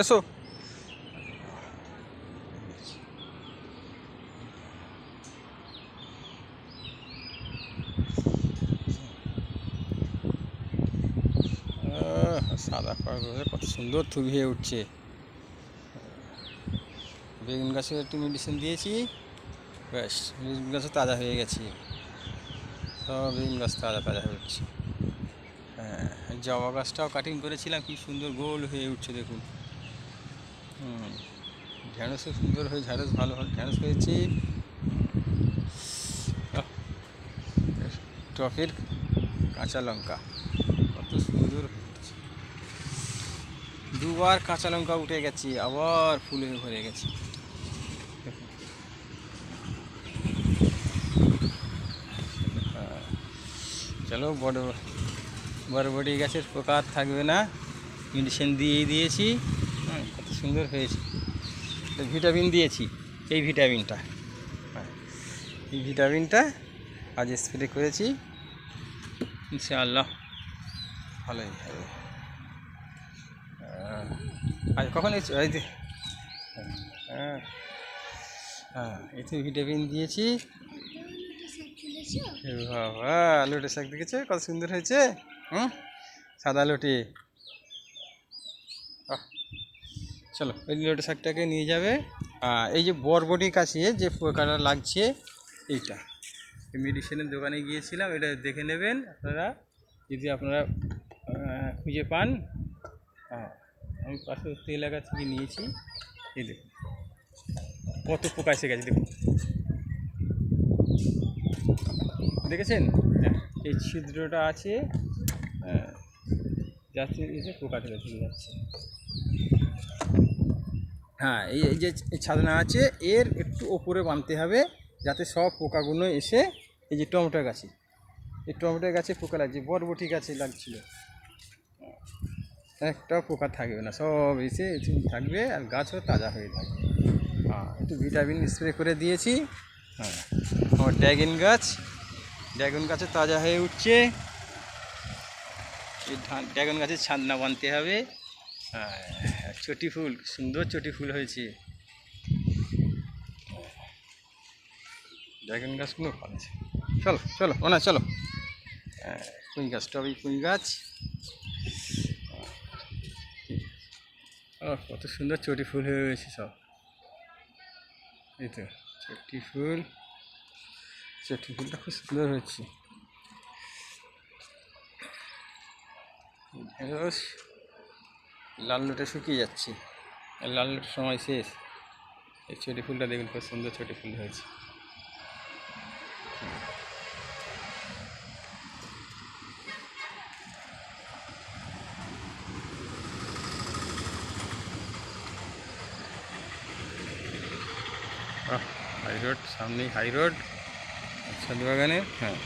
এসো। সাদা পাড়া কত সুন্দর থুবি হয়ে উঠছে। বেগুন গাছে একটু মেডিসিন দিয়েছি। ব্যাস, বেগুন গাছও তাজা হয়ে গেছে। সব বেগুন গাছ তাজা তাজা হয়ে উঠছে। হ্যাঁ জবা গাছটাও কাটিং করেছিলাম, কি সুন্দর গোল হয়ে উঠছে দেখুন। হুম। সুন্দর হয়ে ঢ্যাঁড়স ভালো ভালো ঢ্যাঁড়স হয়েছে টকের কাঁচা লঙ্কা। কত সুন্দর হয়েছে। দুবার কাঁচা লঙ্কা উঠে গেছে আবার ফুলে ভরে গেছে। হ্যাঁ। চলো বড় বড়বড়ি গাছের পোকা আর থাকবে না। মেডিসিন দিয়েই দিয়েছি। হ্যাঁ, সুন্দর হয়েছে। ভিটামিন দিয়েছি এই ভিটামিনটা। হ্যাঁ, এই ভিটামিনটা আজ স্প্রে করেছি। ইনশাআল্লাহ। ভালোই আহ, আজ কখন যে। হ্যাঁ হ্যাঁ এতে ভিটামিন দিয়েছি। বাবা লুটে শাক দেখেছে? কত সুন্দর হয়েছে। হুম সাদা লুটি চলো ওই লুটে শাকটাকে নিয়ে যাবে। এই যে বরবটি কাছে যে পোকাটা লাগছে এইটা। মেডিসিনের দোকানে গিয়েছিলাম এটা দেখে নেবেন আপনারা। যদি আপনারা খুঁজে পান আমি পার্শ্ববর্তী এলাকা থেকে নিয়েছি। এই দেখুন কত পোকা এসে গেছে দেখুন। দেখেছেন? হ্যাঁ, এই ছিদ্রটা আছে যাচ্ছে এসে পোকা থেকে চলে যাচ্ছে। হ্যাঁ এই এই যে ছাদনা আছে এর একটু ওপরে বাঁধতে হবে যাতে সব পোকাগুলো এসে এই যে টমেটো গাছে এই টমেটো গাছে পোকা লাগছে বরবটি গাছে লাগছিল। একটা পোকা থাকবে না সব এসে থাকবে আর গাছও তাজা হয়ে থাকবে হ্যাঁ। একটু ভিটামিন স্প্রে করে দিয়েছি। হ্যাঁ। আমার ড্রাগন গাছ ড্রাগন গাছে তাজা হয়ে উঠছে। এই ধান ড্রাগন গাছের ছাদনা বানতে হবে। চটি ফুল সুন্দর চটি ফুল হয়েছে। ড্রাগন গাছগুলো ভালো আছে। চলো চলো ওনা চলো। হ্যাঁ কুঁই গাছ টবে কুঁই গাছ। ও কত সুন্দর চটি ফুল হয়ে গেছে সব। এই তো চটি ফুল। চটি ফুলটা খুব সুন্দর হয়েছে। ঢেঁড়স। লাল শুকিয়ে যাচ্ছে। লাল সময় শেষ। এই চটি ফুলটা দেখুন খুব সুন্দর চটি ফুল হয়েছে। হাই রোড সামনেই হাই রোড ছাদ বাগানের হ্যাঁ।